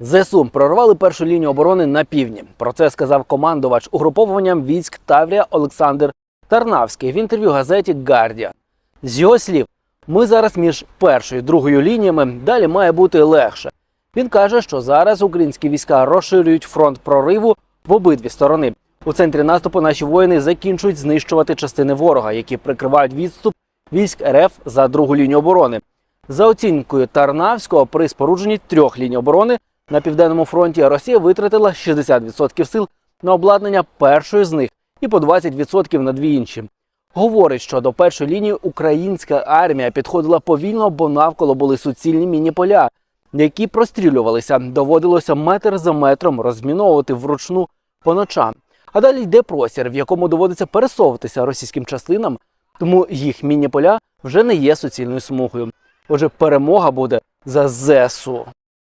ЗСУ прорвали першу лінію оборони на півдні. Про це сказав командувач угруповуванням військ Таврія Олександр Тарнавський в інтерв'ю газеті Гардіан. З його слів, ми зараз між першою і другою лініями далі має бути легше. Він каже, що зараз українські війська розширюють фронт прориву в обидві сторони. У центрі наступу наші воїни закінчують знищувати частини ворога, які прикривають відступ військ РФ за другу лінію оборони. За оцінкою Тарнавського, при спорудженні трьох ліній оборони на південному фронті Росія витратила 60% сил на обладнання першої з них і по 20% на дві інші. Говорить, що до першої лінії українська армія підходила повільно, бо навколо були суцільні міні-поля, які прострілювалися. Доводилося метр за метром розміновувати вручну по ночам. А далі йде простір, в якому доводиться пересовуватися російським частинам, тому їх міні-поля вже не є суцільною смугою. Отже, перемога буде за ЗСУ.